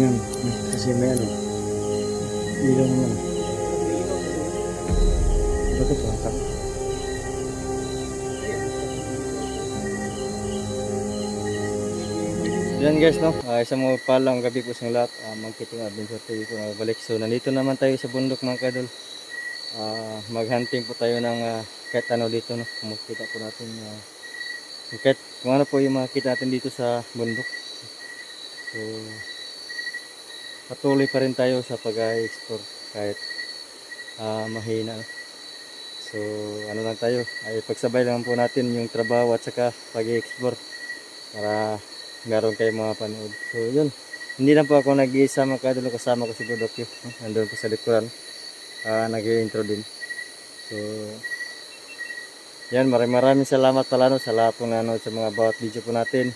Yan, kasi may ano. Ilaw naman. Bakit wala Yan guys no, uh, isang mga palang gabi po sa lahat, uh, magkiting adventure TV po na balik. So nandito naman tayo sa bundok mga kadol. Ah, maghunting po tayo ng ah, kahit ano dito no, kung makita po natin uh, kahit kung ano po yung makita natin dito sa bundok. So patuloy pa rin tayo sa pag-explore kahit ah, mahina. So ano lang tayo, ay pagsabay lang po natin yung trabaho at saka pag-explore para meron kayo mga panood. So yun, hindi lang po ako nag-iisa mga kadalo kasama ko si Budokyo. Nandun po sa likuran. Ah, nag-intro din. So yan, maraming maraming salamat pala no, sa lahat po nanood sa mga bawat video po natin.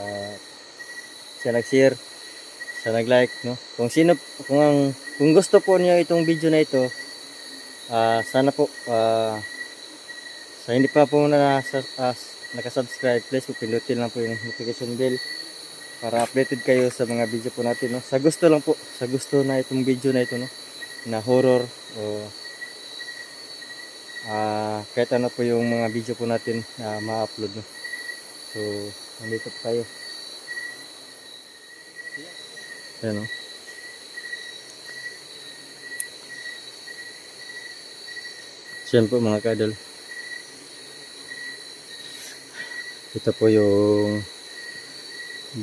Ah, siya nag-share, siya nag-like, no. Kung sino kung ang kung gusto po niyo itong video na ito, ah sana po ah sa hindi pa po na uh, nakasubscribe, please po pindutin lang po yung notification bell para updated kayo sa mga video po natin, no. Sa gusto lang po, sa gusto na itong video na ito, no, na horror o ah kahit ano po yung mga video po natin na ma-upload, no. So, nandito po tayo. Ayan, no. Siyan po mga kadol. Ito po yung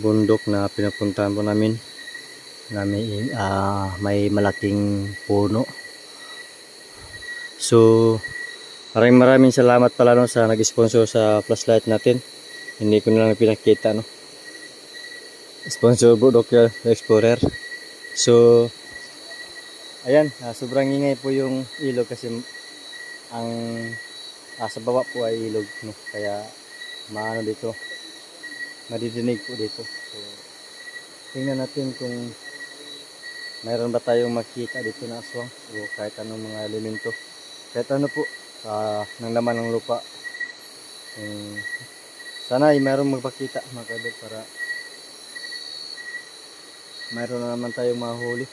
bundok na pinapuntahan po namin. Na may, ah, may malaking puno. So, maraming maraming salamat pala no, sa nag-sponsor sa flashlight natin. Hindi ko na lang pinakita. No? Sponsor Bundok Explorer. So, ayan, ah, sobrang ingay po yung ilog kasi ang ah, sa baba po ay ilog. No? Kaya maano dito madidinig po dito so tingnan natin kung mayroon ba tayong makita dito na aswang o kahit anong mga elemento kahit ano po ah, ng laman ng lupa um, sana ay mayroong magpakita mga para mayroon na naman tayong mahuli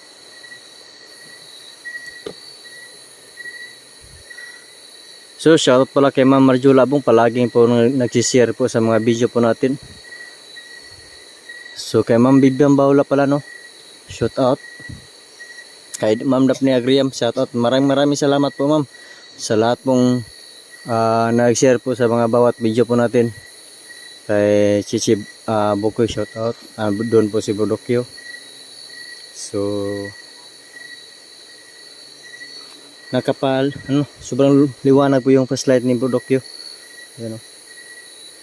So, shoutout pala kay Ma'am Marjula Abong. Palaging po nag- nagsishare po sa mga video po natin. So, kay Ma'am Bibian Baula pala, no? Shoutout. Kay Ma'am Daphne Agriam, shoutout. Maraming maraming salamat po, Ma'am. Sa lahat pong ah, nag-share po sa mga bawat video po natin. Kay Chichi uh, Bukoy, shoutout. Uh, doon po si Budokyo. So, nakapal ano sobrang liwanag po yung flashlight ni Brodokyo Ayan o.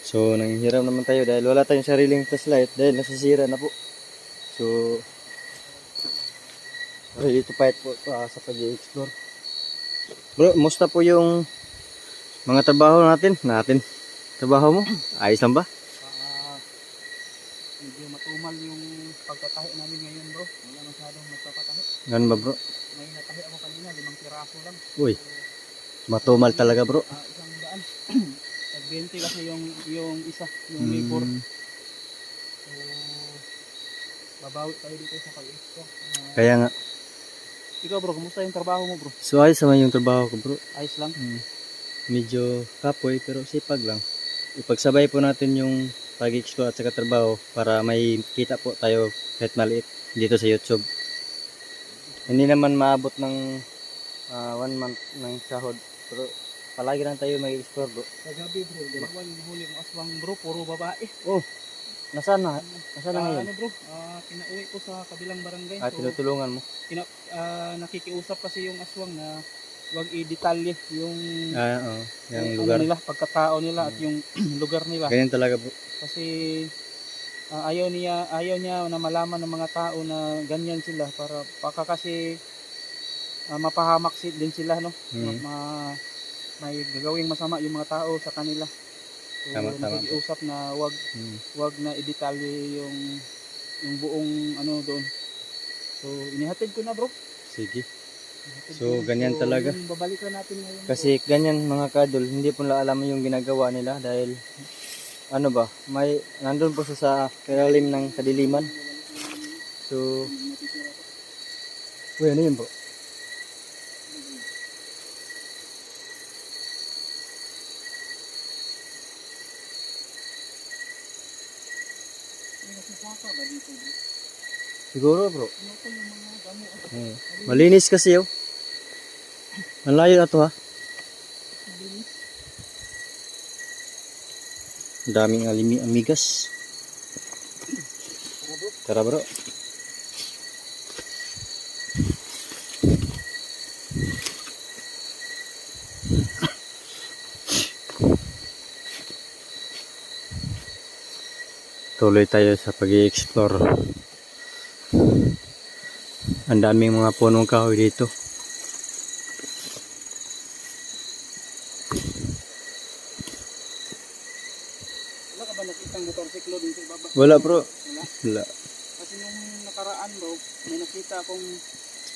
so nanghiram naman tayo dahil wala tayong sariling flashlight dahil nasisira na po. So ready to fight po ah, sa pag-explore bro musta po yung mga trabaho natin? Natin. Trabaho mo? Ayos lang ba matumal yung pagkatahi namin ngayon bro. Wala masyadong nagpapatahi. ganun ba bro May natahi ako kanina, limang piraso lang. uy matumal talaga bro Ah, isang daan. Tag 20 kasi yung yung isa, yung labor. Hmm, So, babawi tayo dito sa pag-explore. Ah, kaya nga ikaw bro, kumusta yung trabaho mo bro? so ayos naman yung trabaho ko bro Ayos lang. Mm. medyo kapoy pero sipag lang. Ipagsabay po natin yung pag-explore at saka trabaho para may kita po tayo kahit maliit dito sa YouTube. Hindi naman maabot ng ah, one month ng sahod pero palagi lang tayo mag-explore bro. Kagabi bro, dalawa yung nahuli ng aswang bro, puro babae. Oh, nasaan na? Nasaan na Ah, ngayon? ano bro, ah, pinauwi ko sa kabilang barangay. Ah, So, tinutulungan mo? kina- ah, nakikiusap kasi yung aswang na wag i-detalye yung Ah, oo. yung yung lugar. ano nila, pagkatao nila at yung lugar nila. Ganyan talaga bro. Kasi ah, ayaw niya ayaw niya na malaman ng mga tao na ganyan sila para baka kasi ah, mapahamak din sila no. Mm. Ma, may gagawing masama yung mga tao sa kanila. So, Tama, tama. nakikiusap na wag Mm. wag na i-detalye yung yung buong ano doon. So inihatid ko na bro. Sige. So, ganyan talaga. babalikan natin ngayon. Kasi ganyan mga kadol, hindi po nila alam yung ginagawa nila dahil ano ba, may nandun po siya sa kalalim ng kadiliman. So, uy, ano yun bro? Siguro bro. Ano Hmm. Malinis kasi yun. Ang layo na to ha. Ang daming alimi amigas. Tara bro. Tuloy tayo sa pag-i-explore. Ang daming mga punong kahoy dito. Wala ka ba nakitang motorsiklo dito baba? Wala bro. Wala. Wala. Kasi nung nakaraan bro, may nakita akong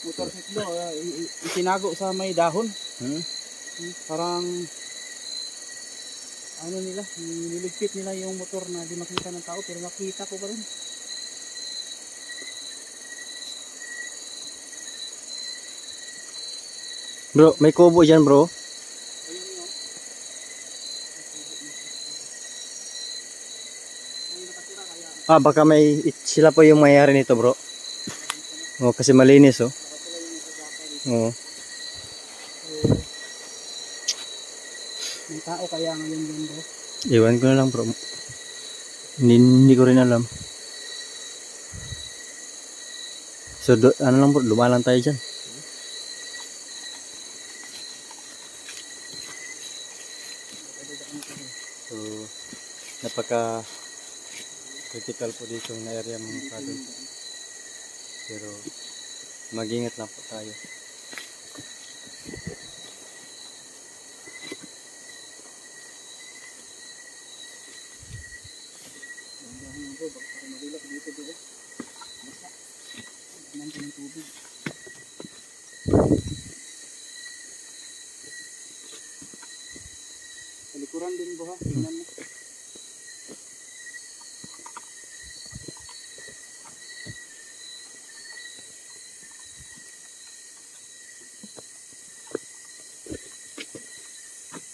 motorsiklo uh, itinago sa may dahon. Hmm? Hmm, Parang ano nila, niligpit nila yung motor na di makita ng tao pero nakita ko pa rin. Bro, may kubo dyan bro. Ah, baka may sila po yung mayari nito bro. Oh, kasi malinis oh. Oo. So, may tao kaya ngayon yun bro. Iwan ko na lang bro. Hindi, hindi ko rin alam. So, do, ano lang bro, lumalang tayo dyan. So, napaka critical po dito na area mga kadol. Pero, mag-ingat lang po tayo. Dahan bro, baka parang malulak dito bro. Basta. Tignan ko ng tubig. Sa likuran din bro ha, tingnan mo.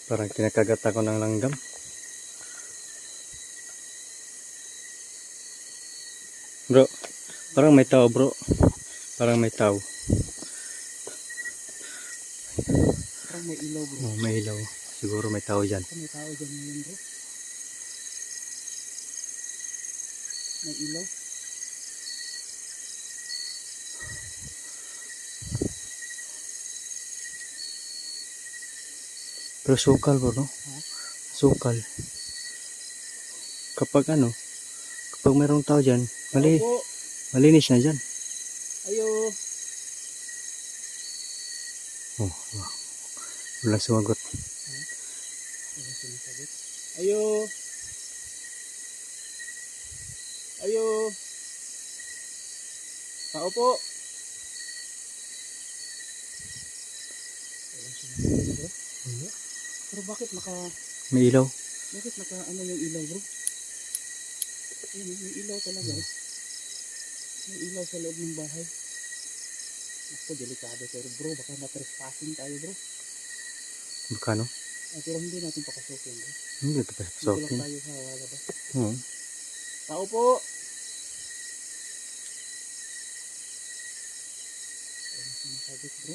Parang kinakagat ako ng langgam. Bro, parang may tao bro. Parang may tao. Parang may ilaw bro. Oh, may ilaw. Siguro may tao dyan. May tao dyan ngayon bro. May ilaw. Pero sukal bro, no? Sukal. Kapag ano, kapag mayroong tao dyan, mali, malinis na dyan. Ayo. Oh, wow. Walang sumagot. Ayo. Ayo. Tao po. Walang sinasagot bro. Pero bakit naka, May ilaw. bakit naka ano yung ilaw bro? Ayun, may ilaw talaga. oh. May ilaw sa loob ng bahay. Ako, delikado pero bro, baka na-trespassing tayo bro. Magkano? Ah, pero hindi natin papasukin bro. Hindi ito pa Dito sa lang tayo sa labas. Oo. Tao po! Ano sinasagot bro?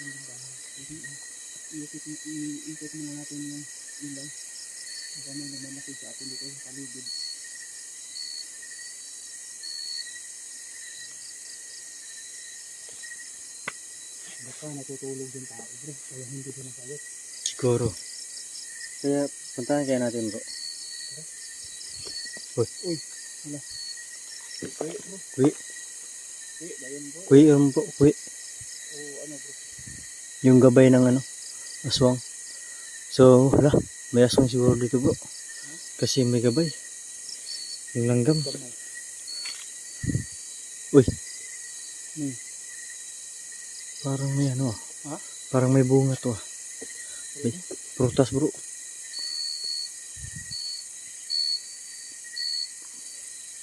Yung bahay? Ah. Iikot, iikot muna natin yung ilaw. Baka may nagmamasig sa atin dito sa paligid. Baka natutulog yung tao bro, kaya hindi ko nasagot. Siguro. Kaya puntahan kaya natin bro. Uy, bro. Kuy, Uy, dayon bro. kuy, um, bro, kuy. O ano bro. Yung gabay ng ano, aswang. So, wala. May aswang siguro dito bro. Kasi may gabay. Yung langgam. Uy, Hmm. Parang may ano ah. Parang may bunga to ah. May prutas bro.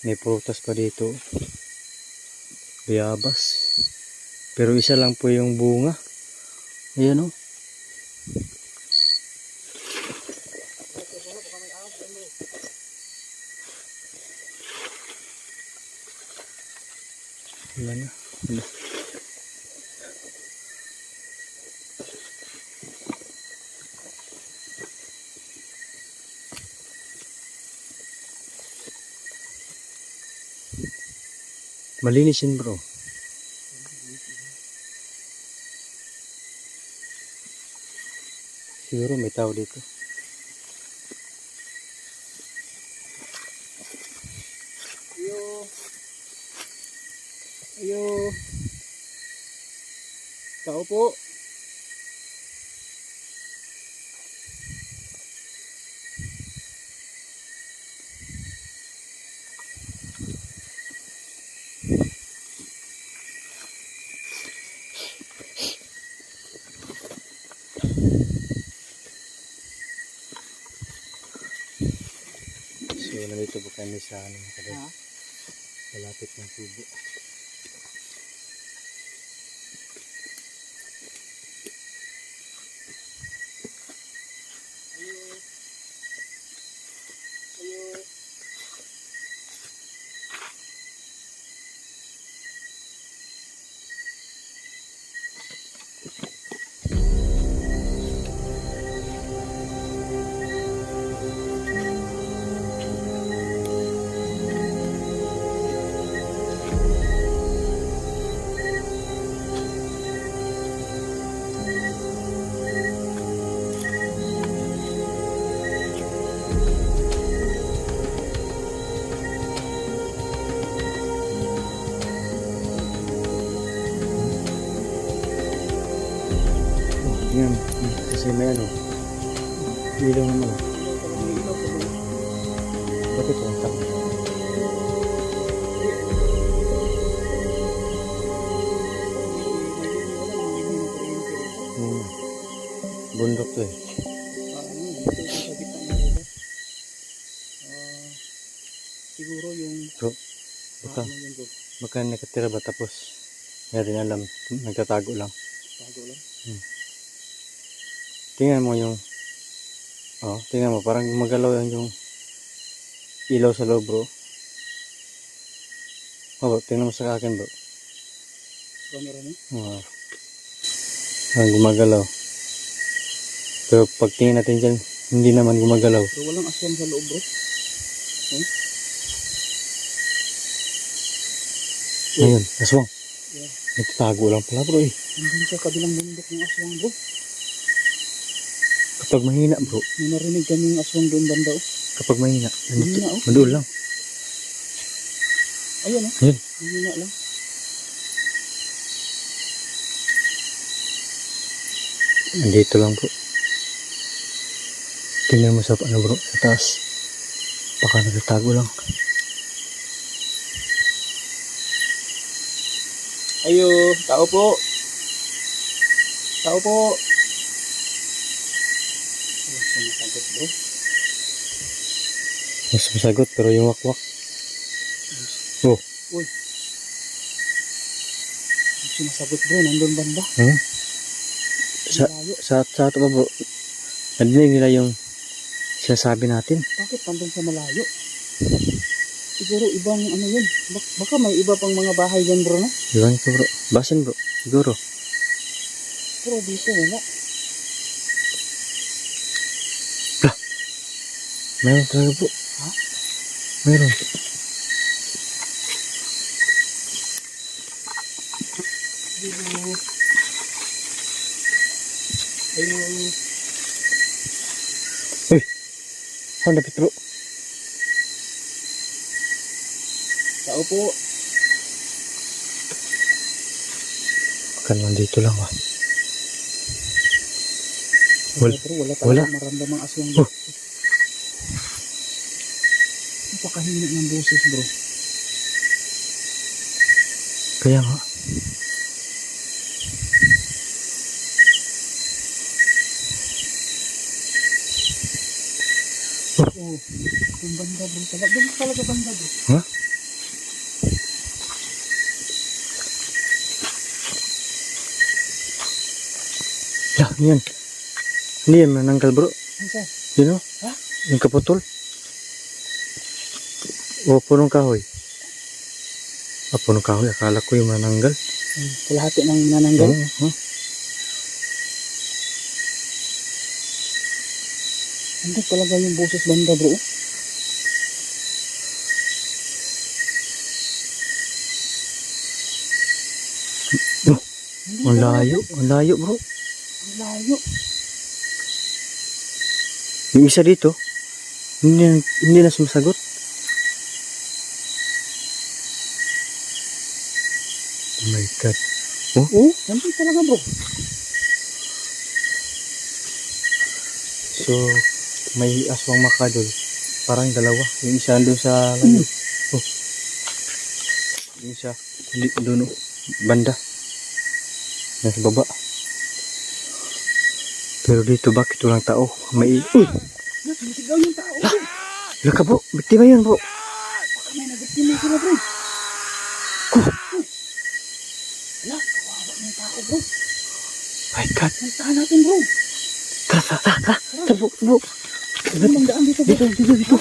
May prutas pa dito. Bayabas. Pero isa lang po yung bunga. Ayan oh. Wala na. Wala. Malinis yun bro. Siguro may tao dito. Ayo. Ayo. Tao po. Po kami sa ano. Ha? Malapit ng tubo. Ilaw naman. oh. Ilaw ba? Bakit walang tao? Hmm. Bundok to eh. siguro yung Bro, baka, baka nakatira ba tapos hindi natin alam. Nagtatago lang. tago lang. Tingnan mo yung Oh, tingnan mo parang gumagalaw yan yung ilaw sa loob, bro. Oh, bro, tingnan mo sa akin, bro. Camera mo? Wow. Parang gumagalaw. Pero pag tingin natin dyan, hindi naman gumagalaw. So walang aswang sa loob bro. Ngayon, aswang. Yeah. Nagtatago lang pala, bro eh. Andun sa kabilang bundok ng aswang bro. Kapag mahina, bro. May narinig kaming aswang doon banda oh. Kapag mahina, Mahina, oh. mandoon lang. Ayun oh. Ayun. Mahina lang. Nandito lang, bro. Tingnan mo sa, ano, bro, sa taas. Baka nagtatago lang. Ayo, tao po. Tao po. Sumasagot bro. Mas masagot, pero yung wakwak. Oh, Uy. Sumasagot bro, nandun banda. hmm? Sa, sa, sa ato ba, bro? Nadinig nila yung sinasabi natin. Bakit nandun sa malayo? Siguro ibang ano yun. Bak- baka may iba pang mga bahay dyan bro na. Iwan ko, bro. Basin, bro. Siguro. Pero dito wala. Meron talaga, bro. Ha? Meron. Ayo. Ayo. Saan dapat, bro? Tao po. Baka nandito lang, ah. Wala, Wala. wala maramdamang aswang. Oh. napakahina ng boses bro kaya nga Oh, yung banda bro. Talaga, ganun talaga banda bro. Ha? Huh? Lah, yan. Hindi yan, mananggal bro. Ano sa? Yun o? Ha? O, punong kahoy. Ah, punong kahoy. Akala ko yung mananggal. Hmm, kalahati ng nananggal. Oo, huh? Hindi talaga yung boses banda bro. Oh, Ang layo. bro. Ang layo bro. Ang layo. Yung isa dito, hindi, hindi na sumasagot. My God. Oo, nandun talaga bro. So, may aswang makadol. Parang dalawa. Yung isa doon sa layo. Oh. Yung isa, hindi doon. oh. Banda. Nasa baba. Pero dito, bakit walang tao? May... Uy! Na, sumisigaw yung tao bro. Wala ka bro. Biktima yun bro. May nagagpili sila bro. Wala, kawawa ng tao bro. My God. Puntahan natin bro. Tara, tara, tara. tara. Tara bro, bro. Daan dito bro? Dito, dito, dito.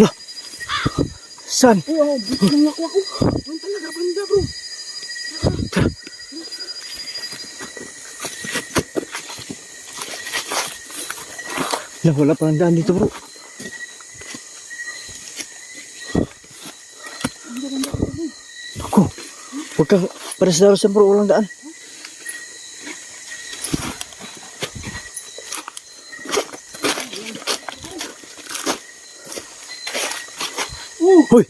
Lah. Saan? Oo, oh, buti ng lakwak ko. Doon talaga banda bro. Lah, wala pa ang daan dito bro. Ako. Huwag kang para sa darusan bro, walang daan. Hoy!